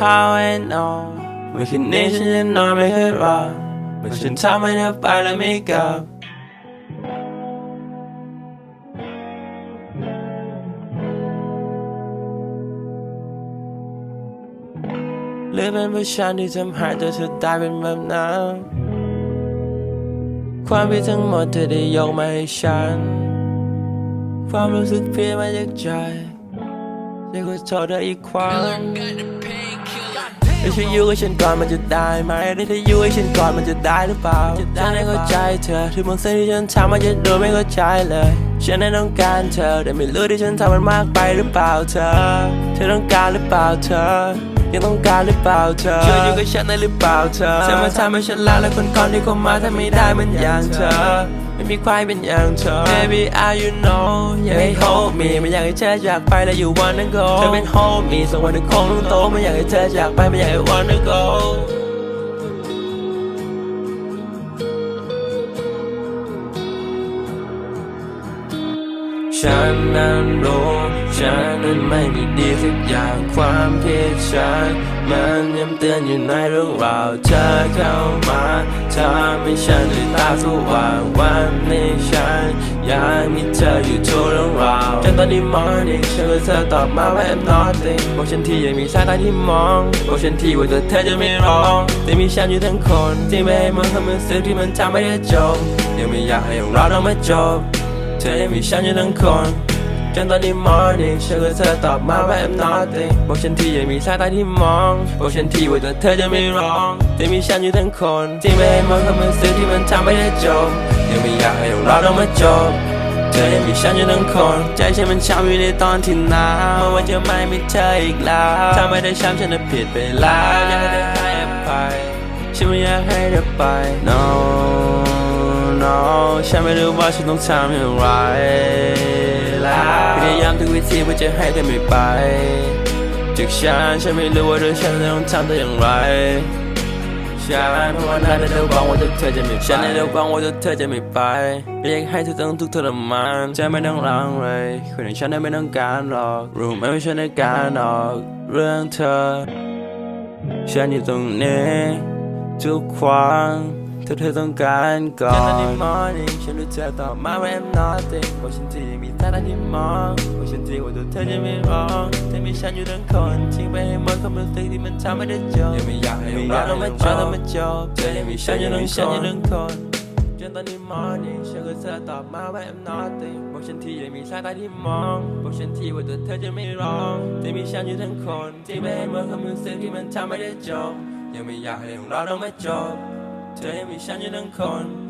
how I know เมื่อคืนนี้ฉันยังนอนไม่เคยหลับเมื่อฉันทำให้เธอไปแล้วไม่กลับหรือเป็นเพราะฉันที่ทำให้ตัวเธอตายเป็นแบบนั้นความผิดทั้งหมดเธอได้ยกมาให้ฉัน ความรู้สึกเพียมาจากใจ อยากขอโทษเธออีกครั้งถ้าเธออยู่กับฉันก่อนมันจะได้ไหมถ้าเธอยู่กับฉันก่อนมันจะได้หรือเปล่าฉันไม่เข้าใจเธอที่บางสิ่งที่ฉันทำมันจะดูไม่เข้าใจเลย ฉันได้ต้องการเธอ แต่ไม่รู้ที่ฉันทำมันมากไปหรือเปล่าเธอ เธอต้องการหรือเปล่าเธอ ยังต้องการหรือเปล่าเธอเธออยู่กับฉันได้หรือเปล่าเธอเธอมาทำให้ฉันลาและคนก่อนที่เข้ามาถ้าไม่ได้มันอย่างเธอไม่มีใครเป็นอย่างเธอ Baby I you know อยากให้ hold me ไม่อยากให้เธอจากไปแล้วอยู่ wanna go เธอเป็น hold me สักวันหนึ่งคงต้องโตไม่อยากให้เธอจากไปไม่อยากให้ wanna go ฉันนั้นรู้ ฉันนั้นไม่มีดีสักอย่างความผิดฉันมันย้ำเตือนอยู่ในเรื่องราวเธอเข้ามาทำให้ฉันได้ตาสว่างวันนี้ฉันอยากมีเธออยู่ทุกเรื่องราวจนตอนนี้ morning ฉันก็เธอตอบมาว่า I'm nothing บอกฉันที่ยังมีสายตาที่มองบอกฉันที่ว่าตัวเธอจะไม่ร้องแต่มีฉันอยู่ทั้งคน ที่ไม่ให้มันทำมันสึกที่มันทำไม่ได้จบยังไม่อยากให้เราต้องมาจบเธอยังมีฉันอยู่ทั้งคน จนตอนนี้ morning ฉันก็เธอตอบมาว่า I'm nothing บอกฉันที่ยังมีสายตาที่มอง บอกฉันที่ว่าเธอจะไม่ร้องแต่มีฉันอยู่ทั้งคน ที่ไม่ให้มองคำมันสื่อที่มันทำไม่ได้จบยังไม่อยากให้เราต้องมาจบเธอยังมีฉันอยู่ทั้งคน ใจฉันมันช้ำอยู่ในตอนที่หนาวเมื่อวันจะไม่มีเธออีกแล้วถ้าไม่ได้ช้ำฉันจะผิดไปแล้วอยากให้เธอให้อภัยฉันไม่อยากให้เธอไป no no ฉันไม่รู้ว่าฉันต้องทำอย่างไร ทุกวิธีเพื่อจะให้เธอไม่ไป จากฉันฉันไม่รู้ว่าเรื่องฉันจะต้องทำได้อย่างไรฉันเพราะว่านั้นเธอหวังว่าเธอจะไม่ไปฉันเธอหวังว่าเธอจะไม่ไปไม่อยากให้เธอต้องทุกข์ทรมานใจไม่ต้องรังเลยคนอย่างฉันนั้นไม่ต้องการหรอก รู้ไหมว่าฉันต้องการหรอก เรื่องเธอ ฉันอยู่ตรงนี้ทุกครั้ง ถ้าเธอต้องการก่อนใน morning ฉันรู้เธอตอบมาว่า I'm nothing บอกฉันทีมีตาตาที่มองบอกฉันทีว่าตัวเธอจะไม่ร้องเธอมีฉันอยู่ทั้งคนทิ้งไปให้หมดความรู้สึกที่มันทำไม่ได้จบยังไม่อยากให้เราต้องมาจบต้องมาจบเธอยังมีฉันอยู่ทั้งฉันอยู่ทั้งคนจนตอนนี้ morning ฉันก็เธอตอบมาว่า I'm nothing บอกฉันทียังมีสายตาที่มองบอกฉันทีว่าตัวเธอจะไม่ร้องเธอมีฉันอยู่ทั้งคนทิ้งไปให้หมดความรู้สึกที่มันทำไม่ได้จบยังไม่อยากให้เราต้องมาจบ เธอยังมีฉันอยู่ทั้งคน